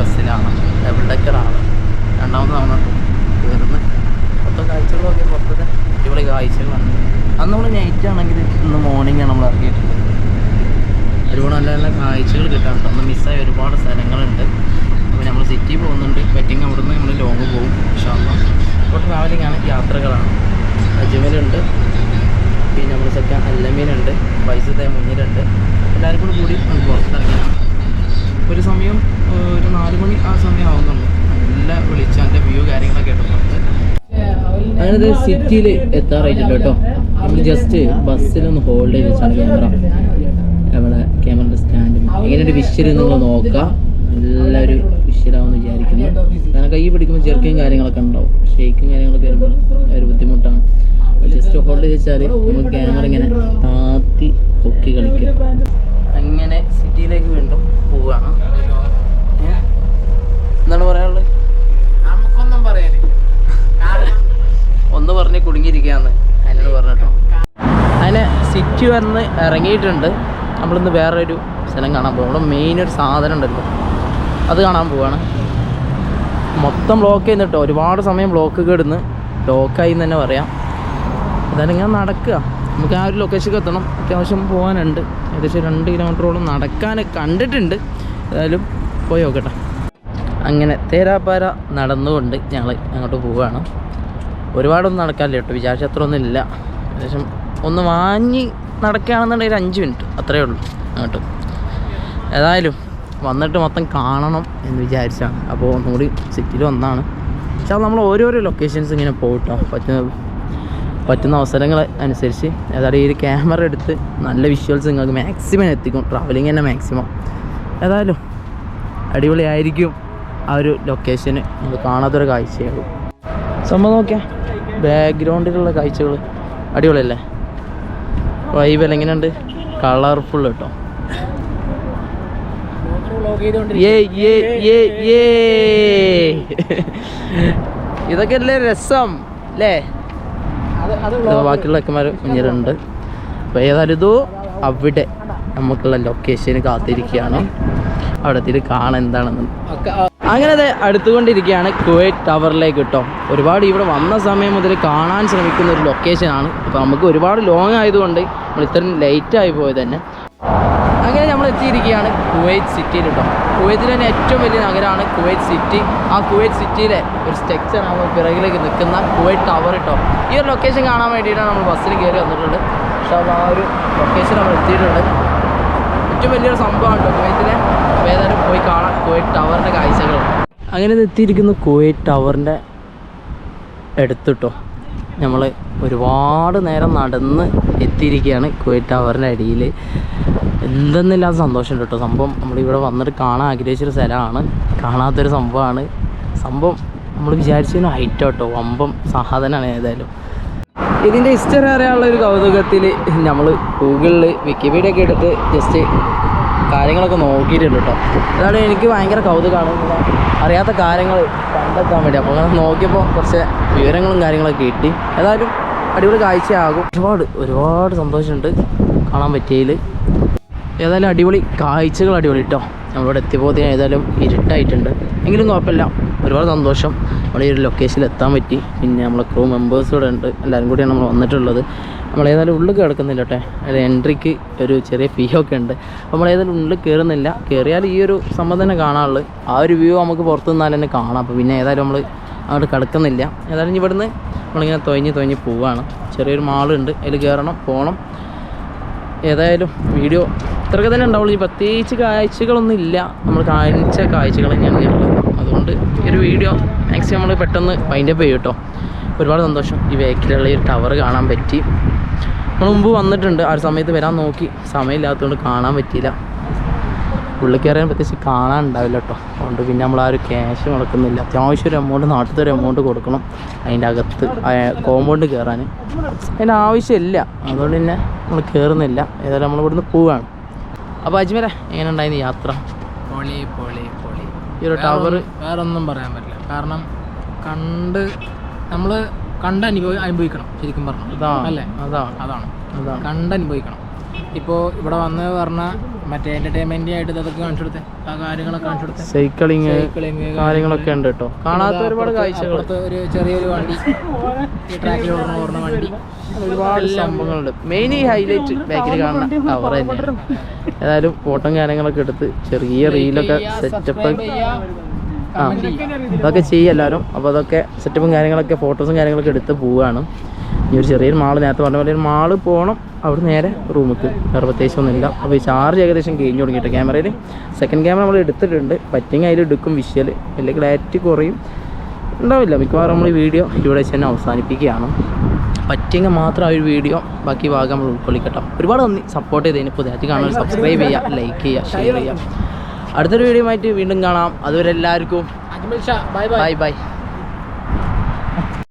ബസ്സിലാണ്. ഡബിൾ ഡെക്കറാണ് രണ്ടാമത്തെ തവണ കയറുന്ന മൊത്തം കാഴ്ചകളൊക്കെ പുറത്തത്തെ അടിപൊളി കാഴ്ചകളാണ് അന്ന് നമ്മൾ നൈറ്റ് ആണെങ്കിൽ ഇന്ന് മോർണിംഗ് ആണ് നമ്മൾ ഇറങ്ങിയിട്ടുള്ളത്. ഒരുപാട് നല്ല നല്ല കാഴ്ചകൾ കിട്ടാൻ അന്ന് മിസ്സായ ഒരുപാട് സ്ഥലങ്ങളുണ്ട്. അപ്പോൾ നമ്മൾ സിറ്റി പോകുന്നുണ്ട്. വെറ്റിങ് അവിടുന്ന് നമ്മൾ ലോങ് പോകും ഇഷ്ടമാണ് അപ്പോൾ ട്രാവലിംഗ് ആണ് യാത്രകളാണ്. അജ്മലുണ്ട്. പിന്നെ നമ്മൾ സെക്കൻ അല്ലമീനുണ്ട്. വൈസത്തെ മുന്നിലുണ്ട്. എല്ലാവരും കൂടി കൂടി നമുക്ക് പുറത്തിറങ്ങാം ഒരു സമയം നാല് മണി ആ സമയം ആവുന്നുള്ളൂ നല്ല വെളിച്ചാന്റെ വ്യൂ കാര്യങ്ങളൊക്കെ അങ്ങനെ സിറ്റിയിൽ എത്താറായിട്ടുണ്ട് കേട്ടോ. നമ്മൾ ജസ്റ്റ് ബസ്സിലൊന്ന് ഹോൾഡ് ചെയ്ത് വെച്ചാണ് ക്യാമറ നമ്മളെ ക്യാമറയുടെ സ്റ്റാൻഡ് എങ്ങനെയൊരു വിഷ്വൽ നിങ്ങൾ നോക്കാം. എല്ലാവരും വിഷ്വലാവെന്ന് വിചാരിക്കുന്നു. കാരണം കൈ പിടിക്കുമ്പോൾ ചെറുക്കും കാര്യങ്ങളൊക്കെ ഉണ്ടാവും. ഷേക്കും കാര്യങ്ങളൊക്കെ വരുമ്പോൾ ഒരു ബുദ്ധിമുട്ടാണ്. ജസ്റ്റ് ഹോൾഡ് ചെയ്ത് വെച്ചാൽ നമ്മൾ ക്യാമറ ഇങ്ങനെ താത്തി പൊക്കി കളിക്കുക സിറ്റി വന്ന് ഇറങ്ങിയിട്ടുണ്ട്. നമ്മളിന്ന് വേറൊരു സ്ഥലം കാണാൻ പോകും അവിടെ മെയിൻ ഒരു സാധനം ഉണ്ടല്ലോ. അത് കാണാൻ പോവാണ്. മൊത്തം ബ്ലോക്ക് ചെയ്യുന്നിട്ടോ ഒരുപാട് സമയം ബ്ലോക്ക് കിടന്ന് ബ്ലോക്കായി എന്ന് തന്നെ പറയാം. എന്തായാലും ഇങ്ങനെ നടക്കുക. നമുക്ക് ആ ഒരു ലൊക്കേഷനിൽ എത്തണം. അത്യാവശ്യം പോകാനുണ്ട് ഏകദേശം രണ്ട് കിലോമീറ്ററോളം നടക്കാൻ കണ്ടിട്ടുണ്ട്. ഏതായാലും പോയി നോക്കട്ടെ. അങ്ങനെ തേരാപ്പാര നടന്നുകൊണ്ട് ഞങ്ങൾ അങ്ങോട്ട് പോവുകയാണ് ഒരുപാടൊന്നും നടക്കാനില്ല കേട്ടോ വിചാരിച്ച അത്ര ഒന്നും ഇല്ല. ഏകദേശം ഒന്ന് വാങ്ങി നടക്കുകയാണെന്നുണ്ടെങ്കിൽ ഒരു അഞ്ച് മിനിറ്റ്. അത്രയേ ഉള്ളൂ അങ്ങോട്ട്. ഏതായാലും വന്നിട്ട് മൊത്തം കാണണം എന്ന് വിചാരിച്ചാണ്. അപ്പോൾ ഒന്നുകൂടി സിറ്റിയിൽ വന്നാണ്. പക്ഷേ നമ്മൾ ഓരോരോ ലൊക്കേഷൻസ് ഇങ്ങനെ പോകട്ടോ പറ്റുന്ന പറ്റുന്ന അവസരങ്ങൾ അനുസരിച്ച് ഏതായാലും ഈ ഒരു ക്യാമറ എടുത്ത് നല്ല വിഷ്വൽസ് നിങ്ങൾക്ക് മാക്സിമം എത്തിക്കും. ട്രാവലിംഗ് തന്നെ മാക്സിമം ഏതായാലും അടിപൊളിയായിരിക്കും ആ ഒരു ലൊക്കേഷന് നമുക്ക് കാണാത്തൊരു കാഴ്ചയാകും സംഭവം നോക്കിയാൽ ബാക്ക്ഗ്രൗണ്ടിലുള്ള കാഴ്ചകൾ അടിപൊളിയല്ലേ? വൈബല്ല എങ്ങനെയുണ്ട്? കളർഫുൾ കേട്ടോ. ഇതൊക്കെ അല്ലേ രസം അല്ലേ? ബാക്കിയുള്ള അക്കന്മാർ മുന്നിലുണ്ട്. അപ്പോൾ ഏതായാലും ഇതോ അവിടെ നമുക്കുള്ള ലൊക്കേഷന് കാത്തിരിക്കുകയാണ്. അവിടെ കാണാൻ എന്താണെന്ന്. അങ്ങനെ അത് അടുത്തുകൊണ്ടിരിക്കുകയാണ് കുവൈറ്റ് ടവറിലേക്ക് കേട്ടോ. ഒരുപാട് ഇവിടെ വന്ന സമയം മുതൽ കാണാൻ ശ്രമിക്കുന്ന ഒരു ലൊക്കേഷനാണ് അപ്പോൾ നമുക്ക് ഒരുപാട് ലോങ് ആയതുകൊണ്ട് നമ്മൾ ഇത്രയും ലേറ്റ് ആയി പോയത് തന്നെ. അങ്ങനെ നമ്മൾ എത്തിയിരിക്കുകയാണ് കുവൈറ്റ് സിറ്റിയിൽ കേട്ടോ. കുവൈത്തിലെ തന്നെ ഏറ്റവും വലിയ നഗരമാണ് കുവൈറ്റ് സിറ്റി ആ കുവൈറ്റ് സിറ്റിയിലെ ഒരു സ്ട്രക്ചർ നമ്മൾ പിറകിലേക്ക് നിൽക്കുന്ന കുവൈറ്റ് ടവർ കേട്ടോ. ഈ ഒരു ലൊക്കേഷൻ കാണാൻ വേണ്ടിയിട്ടാണ് നമ്മൾ ബസ്സിൽ കയറി വന്നിട്ടുണ്ട് പക്ഷേ ആ ഒരു ലൊക്കേഷൻ നമ്മൾ എത്തിയിട്ടുണ്ട്. ഏറ്റവും വലിയൊരു സംഭവമാണ് കേട്ടോ അപ്പോൾ ഏതായാലും പോയി കാണാം. കുവൈറ്റ് ടവറിന്റെ കാഴ്ചകൾ. അങ്ങനെ എത്തിയിരിക്കുന്ന കുവൈറ്റ് ടവറിന്റെ എടുത്തിട്ടോ നമ്മൾ ഒരുപാട് നേരം നടന്ന് എത്തിയിരിക്കുകയാണ് കുവൈറ്റ് ടവറിന്റെ അടിയിൽ. എന്തെന്നില്ലാത്ത സന്തോഷമുണ്ട് കേട്ടോ. സംഭവം നമ്മളിവിടെ വന്നിട്ട് കാണാൻ ആഗ്രഹിച്ചൊരു സ്ഥലമാണ്. കാണാത്തൊരു സംഭവമാണ്. സംഭവം നമ്മൾ വിചാരിച്ചതിന് ഹൈറ്റ് കേട്ടോ. വമ്പം സാധനമാണ് ഏതായാലും. ഇതിന്റെ ഹിസ്റ്ററി അറിയാനുള്ള ഒരു കൗതുകത്തിൽ നമ്മൾ ഗൂഗിളിൽ വിക്കിപീഡിയ ഒക്കെ എടുത്ത് ജസ്റ്റ് കാര്യങ്ങളൊക്കെ നോക്കിയിട്ടുണ്ട് കേട്ടോ അതാണ് എനിക്ക് ഭയങ്കര കൗതുകമാണ് അറിയാത്ത കാര്യങ്ങൾ കണ്ടെത്താൻ വേണ്ടി. അപ്പോൾ നോക്കിയപ്പോൾ കുറച്ച് വിവരങ്ങളും കാര്യങ്ങളൊക്കെ കിട്ടി. ഏതായാലും അടിപൊളി കാഴ്ചയാകും. ഒരുപാട് ഒരുപാട് സന്തോഷമുണ്ട് കാണാൻ പറ്റിയതിൽ. ഏതായാലും അടിപൊളി കാഴ്ചകൾ അടിപൊളി കേട്ടോ നമ്മളിവിടെ എത്തിയപ്പോൾ ഏതായാലും ഇരുട്ടായിട്ടുണ്ട്. എങ്കിലും കുഴപ്പമില്ല. ഒരുപാട് സന്തോഷം. നമ്മൾ ഈ ഒരു ലൊക്കേഷനിൽ എത്താൻ പറ്റി. പിന്നെ നമ്മളെ ക്രൂ മെമ്പേഴ്സ് ഇവിടെ ഉണ്ട്. എല്ലാവരും കൂടിയാണ് നമ്മൾ വന്നിട്ടുള്ളത്. നമ്മൾ ഏതായാലും ഉള്ളിൽ കിടക്കുന്നില്ല കേട്ടെ അത് എൻട്രിക്ക് ഒരു ചെറിയ ഫീ ഒക്കെ ഉണ്ട്. അപ്പോൾ നമ്മൾ ഏതായാലും ഉള്ളിൽ കയറുന്നില്ല. കയറിയാൽ ഈ ഒരു സംഭവം തന്നെ കാണാനുള്ളൂ. ആ ഒരു വ്യൂ നമുക്ക് പുറത്തു നിന്നാൽ തന്നെ കാണാം. അപ്പോൾ പിന്നെ ഏതായാലും നമ്മൾ അങ്ങോട്ട് കിടക്കുന്നില്ല. ഏതായാലും ഇവിടുന്ന് നമ്മളിങ്ങനെ തൊഴിഞ്ഞ് തൊഴിഞ്ഞ് പോവുകയാണ് ചെറിയൊരു മാളുണ്ട്. അതിൽ കയറണം പോകണം ഏതായാലും വീഡിയോ ഇത്രയൊക്കെ തന്നെ ഉണ്ടാവുള്ളൂ. ഈ പ്രത്യേകിച്ച് കാഴ്ചകളൊന്നും ഇല്ല. നമ്മൾ കാണിച്ച കാഴ്ചകൾ തന്നെയാണ് ഉള്ളത്. അതുകൊണ്ട് ഈ ഒരു വീഡിയോ മാക്സിമം നമ്മൾ പെട്ടെന്ന് വൈൻഡപ്പ് ചെയ്യും കേട്ടോ. ഒരുപാട് സന്തോഷം. ഈ വേക്കിലുള്ള ഈ ടവർ കാണാൻ പറ്റി. നമ്മൾ മുമ്പ് വന്നിട്ടുണ്ട്. ആ ഒരു സമയത്ത് വരാൻ നോക്കി. സമയമില്ലാത്തതുകൊണ്ട് കാണാൻ പറ്റിയില്ല. ഉള്ളിൽ അറിയാൻ പ്രത്യേകിച്ച് കാണാൻ ഉണ്ടാവില്ല കേട്ടോ. അതുകൊണ്ട് പിന്നെ നമ്മൾ ആ ഒരു ക്യാഷ് മുടക്കുന്നില്ല. അത്യാവശ്യം ഒരു എമൗണ്ട് നാട്ടിലത്തെ ഒരു എമൗണ്ട് കൊടുക്കണം. അതിന്റെ അകത്ത് കോമ്പൗണ്ട് കയറാൻ. അതിന്റെ ആവശ്യമില്ല. അതുകൊണ്ട് തന്നെ നമ്മൾ കയറുന്നില്ല. ഏതായാലും നമ്മൾ ഇവിടുന്ന് പോവുകയാണ് അപ്പോൾ അജ്മീര എങ്ങനെ ഉണ്ടായിരുന്നു യാത്ര? പൊളി പൊളി പൊളി. ഈ ഒരു ടവർ വേറെ ഒന്നും പറയാൻ പറ്റില്ല. കാരണം കണ്ട് നമ്മൾ കണ്ട് അനുഭവി അനുഭവിക്കണം ശരിക്കും പറഞ്ഞു. അല്ലേ? അതാണ് അതാണ്. കണ്ട് അനുഭവിക്കണം. ഇപ്പോൾ ഇവിടെ വന്ന് പറഞ്ഞാൽ മറ്റേ എന്റർടൈൻമെന്റ് ആയിട്ട് ഇതൊക്കെ കാണിച്ചു കൊടുത്തേ ആ കാര്യങ്ങളൊക്കെ കാണിച്ചു കൊടുത്തേ സൈക്കിളിങ് സൈക്കിളിങ് കാര്യങ്ങളൊക്കെ ഉണ്ട് കേട്ടോ. കാണാത്ത ഒരുപാട് കാഴ്ചകൾ ഒരു ചെറിയൊരു വണ്ടി. ട്രാക്കിൽ ഓടുന്ന ഓടുന്ന വണ്ടി. ഒരുപാട് സംഭവങ്ങളുണ്ട്. മെയിൻ ഈ ഹൈലൈറ്റ് ബാക്കിൽ കാണുന്ന ടവർ തന്നെയാണ് ഏതായാലും ഫോട്ടോയും കാര്യങ്ങളൊക്കെ എടുത്ത് ചെറിയ റീലൊക്കെ സെറ്റപ്പ് ആ അതൊക്കെ ചെയ്യും എല്ലാവരും. അപ്പോൾ അതൊക്കെ സെറ്റപ്പും കാര്യങ്ങളൊക്കെ ഫോട്ടോസും കാര്യങ്ങളൊക്കെ എടുത്ത് പോവുകയാണ് ഈ ഒരു ചെറിയൊരു മാൾ നേരത്തെ പറഞ്ഞ പോലെ ഒരു മാൾ പോകണം അവിടെ നേരെ റൂമിക്ക് വേറെ പ്രത്യേകിച്ച് ഒന്നുമില്ല. അപ്പോൾ ഈ ചാർജ് ഏകദേശം കഴിഞ്ഞ് തുടങ്ങിയിട്ട് ക്യാമറയിൽ സെക്കൻഡ് ക്യാമറ നമ്മൾ എടുത്തിട്ടുണ്ട്. പറ്റിങ് അതിൽ എടുക്കും വിഷ്വൽ വലിയ ക്ലാരിറ്റി കുറയും. ഉണ്ടാവില്ല. മിക്കവാറും നമ്മൾ ഈ വീഡിയോ ഇവിടെ വെച്ച് തന്നെ അവസാനിപ്പിക്കുകയാണ്. പറ്റിയെങ്കിൽ മാത്രം ആ ഒരു വീഡിയോ ബാക്കി ഭാഗം നമ്മൾ ഉൾക്കൊള്ളിക്കട്ടോ. ഒരുപാട് നന്ദി. സപ്പോർട്ട് ചെയ്തതിന്. പുതിയ കാണാൻ സബ്സ്ക്രൈബ് ചെയ്യുക ലൈക്ക് ചെയ്യുക ഷെയർ ചെയ്യുക. അടുത്തൊരു വീഡിയോ ആയിട്ട് വീണ്ടും കാണാം. അതുവരെ എല്ലാവർക്കും ബൈ ബൈ.